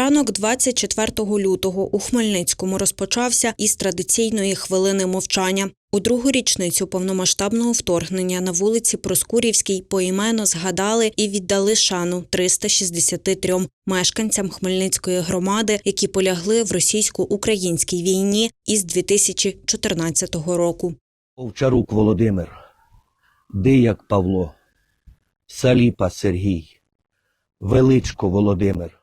Ранок 24 лютого у Хмельницькому розпочався із традиційної хвилини мовчання. У другу річницю повномасштабного вторгнення на вулиці Проскурівській поіменно згадали і віддали шану 363 мешканцям Хмельницької громади, які полягли в російсько-українській війні із 2014 року. Овчарук Володимир, Дияк Павло, Саліпа Сергій, Величко Володимир.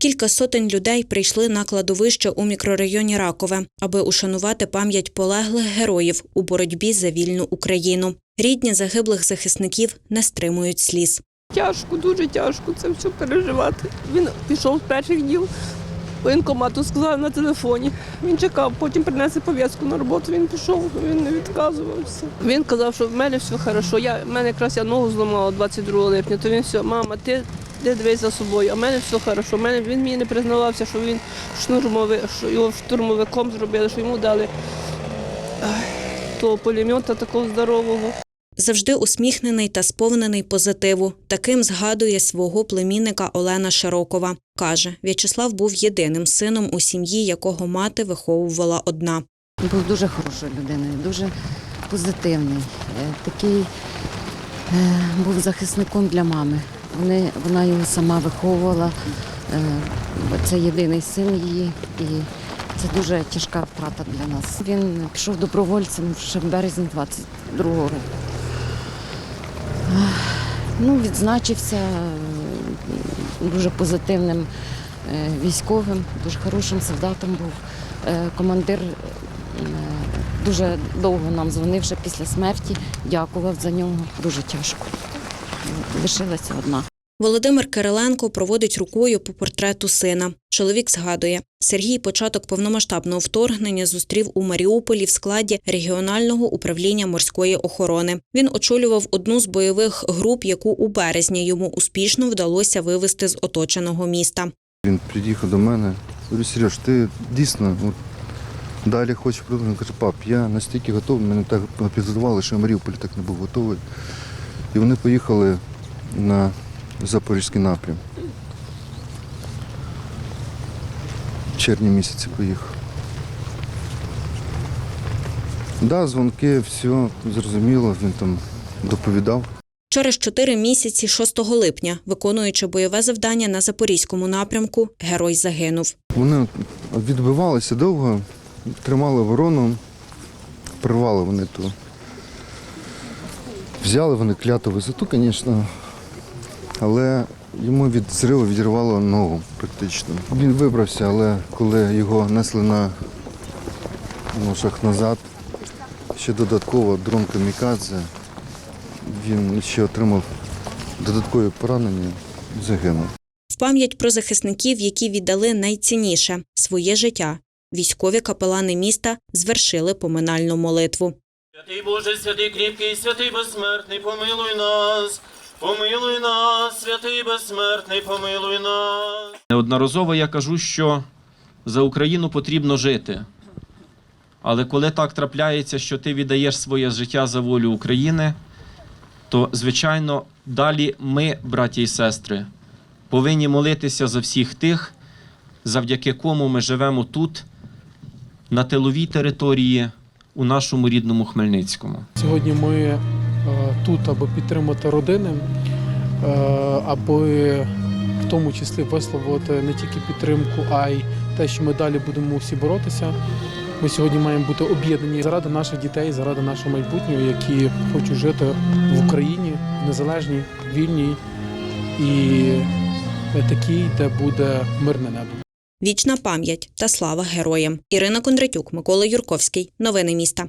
Кілька сотень людей прийшли на кладовище у мікрорайоні Ракове, аби ушанувати пам'ять полеглих героїв у боротьбі за вільну Україну. Рідні загиблих захисників не стримують сліз. Тяжко, дуже тяжко це все переживати. Він пішов з перших днів воєнкомату, сказав на телефоні. Він чекав, потім принесли пов'язку на роботу. Він пішов, він не відказувався. Він казав, що в мене все хорошо. Я, в мене якраз я ногу зламала 22 липня, то він все, мама, ти, ти дивись за собою, а в мене все хорошо. Мене, він мені не признавався, що він штурмовик, що його штурмовиком зробили, що йому дали того пулемета такого здорового. Завжди усміхнений та сповнений позитиву. Таким згадує свого племінника Олена Широкова. Каже, В'ячеслав був єдиним сином у сім'ї, якого мати виховувала одна. Був дуже хорошою людиною, дуже позитивний. Е, Такий е, був захисником для мами. Вони, вона його сама виховувала. Е, Це єдиний син її, і це дуже тяжка втрата для нас. Він пішов добровольцем ще в березні 22-го року. Ну, відзначився е, дуже позитивним е, військовим, дуже хорошим солдатом був. Командир дуже довго нам дзвонив ще після смерті, дякував за нього. Дуже тяжко. Лишилася одна. Володимир Кириленко проводить рукою по портрету сина. Чоловік згадує, Сергій початок повномасштабного вторгнення зустрів у Маріуполі в складі регіонального управління морської охорони. Він очолював одну з бойових груп, яку у березні йому успішно вдалося вивести з оточеного міста. Він під'їхав до мене. Говорю, Сереж, ти дійсно от, далі хочеш продовжувати? Каже, пап, я настільки готовий, мене так підготували, що я Маріуполі так не був готовий. І вони поїхали на Запорізький напрям. В червні місяці поїхав. Да, дзвонки, все зрозуміло, він там доповідав. Через чотири місяці 6 липня, виконуючи бойове завдання на запорізькому напрямку, герой загинув. Вони відбивалися довго, тримали ворону, прорвали вони ту. Взяли вони кляту висоту, звісно, але йому від зриву відірвало ногу практично. Він вибрався, але коли його несли на ношах назад, ще додатково дрон камікадзе, він ще отримав додаткові поранення, загинув. В пам'ять про захисників, які віддали найцінніше своє життя. Військові капелани міста звершили поминальну молитву. Святий Боже, святий кріпкий, святий безсмертний, помилуй нас, помилуй нас, святий безсмертний, помилуй нас. Неодноразово я кажу, що за Україну потрібно жити. Але коли так трапляється, що ти віддаєш своє життя за волю України, то, звичайно, далі ми, браті і сестри, повинні молитися за всіх тих, завдяки кому ми живемо тут, на тиловій території, у нашому рідному Хмельницькому. Сьогодні ми е, тут, аби підтримати родини, е, аби в тому числі висловити не тільки підтримку, а й те, що ми далі будемо всі боротися. Ми сьогодні маємо бути об'єднані заради наших дітей, заради нашого майбутнього, які хочуть жити в Україні, незалежній, вільній і такій, де буде мирне небо. Вічна пам'ять та слава героям. Ірина Кондратюк, Микола Юрковський. Новини міста.